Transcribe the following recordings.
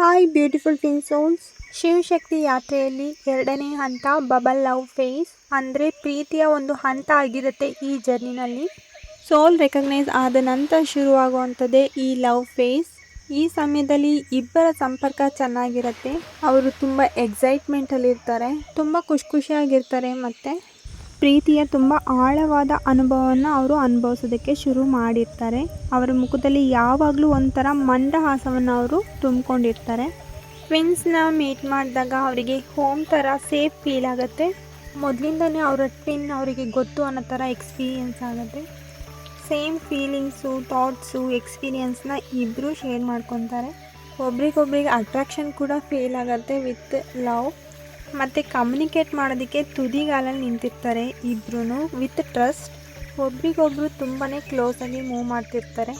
Hi beautiful twin souls Shivashakti ಯಾತ್ರೆಯಲ್ಲಿ ಎರಡನೇ ಹಂತ ಬಬಲ್ ಲವ್ ಫೇಸ್ ಅಂದರೆ ಪ್ರೀತಿಯ ಒಂದು ಹಂತ ಆಗಿರುತ್ತೆ ಈ ಜರ್ನಿನಲ್ಲಿ. ಸೋಲ್ ರೆಕಗ್ನೈಸ್ ಆದ ನಂತರ ಶುರುವಾಗುವಂಥದ್ದೇ ಈ ಲವ್ ಫೇಸ್ ಈ ಸಮಯದಲ್ಲಿ ಇಬ್ಬರ ಸಂಪರ್ಕ ಚೆನ್ನಾಗಿರುತ್ತೆ. ಅವರು ತುಂಬ ಎಕ್ಸೈಟ್ಮೆಂಟಲ್ಲಿರ್ತಾರೆ ತುಂಬ ಖುಷಿ ಖುಷಿಯಾಗಿರ್ತಾರೆ ಮತ್ತು. ಪ್ರೀತಿಯ ತುಂಬ ಆಳವಾದ ಅನುಭವವನ್ನು ಅವರು ಅನುಭವಿಸೋದಕ್ಕೆ ಶುರು ಮಾಡಿರ್ತಾರೆ. ಅವರ ಮುಖದಲ್ಲಿ ಯಾವಾಗಲೂ ಒಂಥರ ಮಂದಹಾಸವನ್ನು ಅವರು ತುಂಬಿಕೊಂಡಿರ್ತಾರೆ. ಟ್ವಿನ್ಸ್ನ ಮೀಟ್ ಮಾಡಿದಾಗ ಅವರಿಗೆ ಹೋಮ್ ಥರ ಸೇಫ್ ಫೀಲ್ ಆಗುತ್ತೆ. ಮೊದಲಿಂದನೇ ಅವರ ಟ್ವಿನ್ ಅವರಿಗೆ ಗೊತ್ತು ಅನ್ನೋ ಥರ ಎಕ್ಸ್ಪೀರಿಯೆನ್ಸ್ ಆಗುತ್ತೆ. ಸೇಮ್ ಫೀಲಿಂಗ್ಸು ಥಾಟ್ಸು ಎಕ್ಸ್ಪೀರಿಯೆನ್ಸ್ನ ಇಬ್ಬರೂ ಶೇರ್ ಮಾಡ್ಕೊತಾರೆ. ಒಬ್ರಿಗೊಬ್ರಿಗೆ ಅಟ್ರಾಕ್ಷನ್ ಕೂಡ ಫೀಲ್ ಆಗುತ್ತೆ ವಿತ್ ಲವ್ ಮತ್ತು ಕಮ್ಯುನಿಕೇಟ್ ಮಾಡೋದಕ್ಕೆ ತುದಿಗಾಲಲ್ಲಿ ನಿಂತಿರ್ತಾರೆ ಇಬ್ಬರೂ ವಿತ್ ಟ್ರಸ್ಟ್ ಒಬ್ರಿಗೊಬ್ರು ತುಂಬಾ ಕ್ಲೋಸಾಗಿ ಮೂವ್ ಮಾಡ್ತಿರ್ತಾರೆ.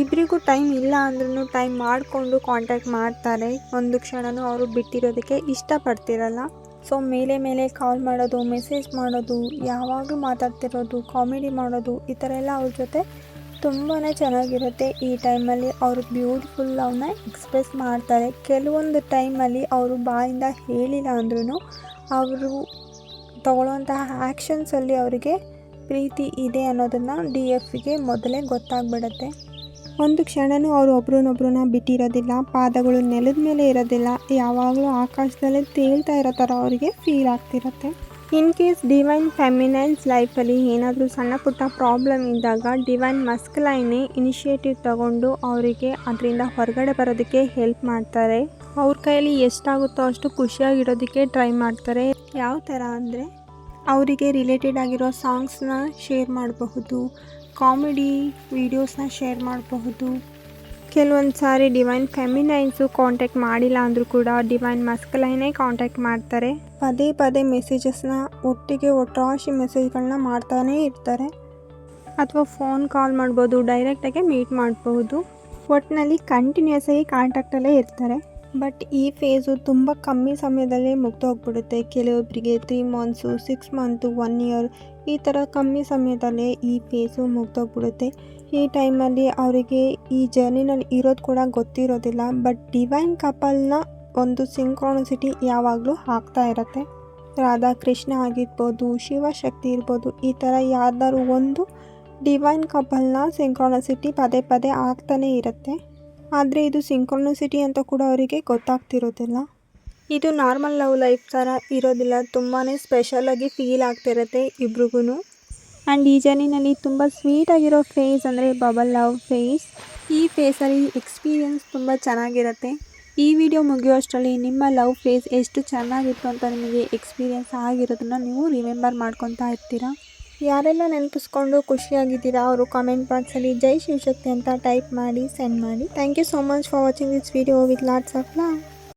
ಇಬ್ಬರಿಗೂ ಟೈಮ್ ಇಲ್ಲ ಅಂದ್ರೂ ಟೈಮ್ ಮಾಡಿಕೊಂಡು ಕಾಂಟ್ಯಾಕ್ಟ್ ಮಾಡ್ತಾರೆ. ಒಂದು ಕ್ಷಣನೂ ಅವರು ಬಿಟ್ಟಿರೋದಕ್ಕೆ ಇಷ್ಟಪಡ್ತಿರಲ್ಲ. ಸೊ ಮೇಲೆ ಮೇಲೆ ಕಾಲ್ ಮಾಡೋದು ಮೆಸೇಜ್ ಮಾಡೋದು, ಯಾವಾಗಲೂ ಮಾತಾಡ್ತಿರೋದು ಕಾಮಿಡಿ ಮಾಡೋದು, ಈ ಥರ ಎಲ್ಲ ಅವ್ರ ಜೊತೆ ತುಂಬಾ ಚೆನ್ನಾಗಿರುತ್ತೆ. ಈ ಟೈಮಲ್ಲಿ ಅವರು ಬ್ಯೂಟಿಫುಲ್ ಲವ್ನ ಎಕ್ಸ್ಪ್ರೆಸ್ ಮಾಡ್ತಾರೆ. ಕೆಲವೊಂದು ಟೈಮಲ್ಲಿ ಅವರು ಬಾಯಿಂದ ಹೇಳಿಲ್ಲ ಅಂದ್ರೂ ಅವರು ತಗೊಳ್ಳೋಂತಹ ಆ್ಯಕ್ಷನ್ಸಲ್ಲಿ ಅವರಿಗೆ ಪ್ರೀತಿ ಇದೆ ಅನ್ನೋದನ್ನು ಡಿ ಎಫ್ಗೆ ಮೊದಲೇ ಗೊತ್ತಾಗ್ಬಿಡುತ್ತೆ. ಒಂದು ಕ್ಷಣನೂ ಅವರು ಒಬ್ರನ್ನೊಬ್ರನ್ನ ಬಿಟ್ಟಿರೋದಿಲ್ಲ, ಪಾದಗಳು ನೆಲದ ಮೇಲೆ ಇರೋದಿಲ್ಲ, ಯಾವಾಗಲೂ ಆಕಾಶದಲ್ಲೇ ತೇಳ್ತಾ ಇರೋ ಥರ ಅವರಿಗೆ ಫೀಲ್ ಆಗ್ತಿರುತ್ತೆ. ಇನ್ ಕೇಸ್ ಡಿವೈನ್ ಫೆಮಿನೈನ್ಸ್ ಲೈಫಲ್ಲಿ ಏನಾದರೂ ಸಣ್ಣ ಪುಟ್ಟ ಪ್ರಾಬ್ಲಮ್ ಇದ್ದಾಗ ಡಿವೈನ್ ಮಸ್ಕಲೈನೇ ಇನಿಷಿಯೇಟಿವ್ ತಗೊಂಡು ಅವರಿಗೆ ಅದರಿಂದ ಹೊರಗಡೆ ಬರೋದಕ್ಕೆ ಹೆಲ್ಪ್ ಮಾಡ್ತಾರೆ. ಅವ್ರ ಕೈಯಲ್ಲಿ ಎಷ್ಟಾಗುತ್ತೋ ಅಷ್ಟು ಖುಷಿಯಾಗಿರೋದಕ್ಕೆ ಟ್ರೈ ಮಾಡ್ತಾರೆ. ಯಾವ ಥರ ಅಂದರೆ ಅವರಿಗೆ ರಿಲೇಟೆಡ್ ಆಗಿರೋ ಸಾಂಗ್ಸ್ನ ಶೇರ್ ಮಾಡಬಹುದು, ಕಾಮಿಡಿ ವೀಡಿಯೋಸ್ನ ಶೇರ್ ಮಾಡಬಹುದು ಕೆಲವೊಂದು ಸಾರಿ ಡಿವೈನ್ ಫೆಮಿನೈನ್ಸು ಕಾಂಟ್ಯಾಕ್ಟ್ ಮಾಡಿಲ್ಲ ಅಂದರೂ ಕೂಡ ಡಿವೈನ್ ಮಸ್ಕಲೈನೇ ಕಾಂಟ್ಯಾಕ್ಟ್ ಮಾಡ್ತಾರೆ. ಪದೇ ಪದೇ ಮೆಸೇಜಸ್ನ ಒಟ್ಟಿಗೆ ಒಟ್ರಾಶಿ ಮೆಸೇಜ್ಗಳನ್ನ ಮಾಡ್ತಾನೇ ಇರ್ತಾರೆ. ಅಥವಾ ಫೋನ್ ಕಾಲ್ ಮಾಡ್ಬೋದು ಡೈರೆಕ್ಟಾಗಿ ಮೀಟ್ ಮಾಡಬಹುದು ಒಟ್ಟಿನಲ್ಲಿ ಕಂಟಿನ್ಯೂಸ್ ಆಗಿ ಕಾಂಟ್ಯಾಕ್ಟಲ್ಲೇ ಇರ್ತಾರೆ. ಬಟ್ ಈ ಫೇಸು ತುಂಬ ಕಮ್ಮಿ ಸಮಯದಲ್ಲೇ ಮುಗ್ದೋಗ್ಬಿಡುತ್ತೆ. ಕೆಲವೊಬ್ಬರಿಗೆ three months six month one year ಈ ಥರ ಕಮ್ಮಿ ಸಮಯದಲ್ಲೇ ಈ ಫೇಸು ಮುಗ್ದೋಗ್ಬಿಡುತ್ತೆ. ಈ ಟೈಮಲ್ಲಿ ಅವರಿಗೆ ಈ ಜರ್ನಿನಲ್ಲಿ ಇರೋದು ಕೂಡ ಗೊತ್ತಿರೋದಿಲ್ಲ. ಬಟ್ ಡಿವೈನ್ ಕಪಲ್ನ ಒಂದು ಸಿಂಕ್ರಾನಿಸಿಟಿ ಯಾವಾಗಲೂ ಆಗ್ತಾ ಇರುತ್ತೆ. ರಾಧಾ ಕೃಷ್ಣ ಆಗಿರ್ಬೋದು, ಶಿವಶಕ್ತಿ ಇರ್ಬೋದು, ಈ ಥರ ಯಾವ್ದಾದ್ರು ಒಂದು ಡಿವೈನ್ ಕಪಲ್ನ ಸಿಂಕ್ರಾನಿಸಿಟಿ ಪದೇ ಪದೇ ಆಗ್ತಾನೇ ಇರುತ್ತೆ. ಆದರೆ ಇದು ಸಿಂಕ್ರೋನಿಸಿಟಿ ಅಂತ ಕೂಡ ಅವರಿಗೆ ಗೊತ್ತಾಗ್ತಿರೋದಿಲ್ಲ. ಇದು ನಾರ್ಮಲ್ ಲವ್ ಲೈಫ್ ಥರ ಇರೋದಿಲ್ಲ. ತುಂಬಾ ಸ್ಪೆಷಲಾಗಿ ಫೀಲ್ ಆಗ್ತಿರುತ್ತೆ ಇಬ್ರಿಗೂ ಆ್ಯಂಡ್ ಈ ಜರ್ನಿನಲ್ಲಿ ತುಂಬ ಸ್ವೀಟಾಗಿರೋ ಫೇಸ್ ಅಂದರೆ ಬಬಲ್ ಲವ್ ಫೇಸ್. ಈ ಫೇಸಲ್ಲಿ ಎಕ್ಸ್ಪೀರಿಯನ್ಸ್ ತುಂಬ ಚೆನ್ನಾಗಿರುತ್ತೆ. ಈ ವಿಡಿಯೋ ಮುಗಿಯೋಷ್ಟರಲ್ಲಿ ನಿಮ್ಮ ಲವ್ ಫೇಸ್ ಎಷ್ಟು ಚೆನ್ನಾಗಿತ್ತು ಅಂತ ನಿಮಗೆ ಎಕ್ಸ್ಪೀರಿಯನ್ಸ್ ಆಗಿರೋದನ್ನು ನೀವು ರಿಮೆಂಬರ್ ಮಾಡ್ಕೊತಾ ಇರ್ತೀರಾ? ಯಾರೆಲ್ಲ ನೆನಪಿಸ್ಕೊಂಡು ಖುಷಿಯಾಗಿದ್ದೀರಾ, ಅವರು ಕಾಮೆಂಟ್ ಬಾಕ್ಸಲ್ಲಿ ಜೈ ಶಿವಶಕ್ತಿ ಅಂತ ಟೈಪ್ ಮಾಡಿ ಸೆಂಡ್ ಮಾಡಿ. Thank you so much for watching this video with lots of love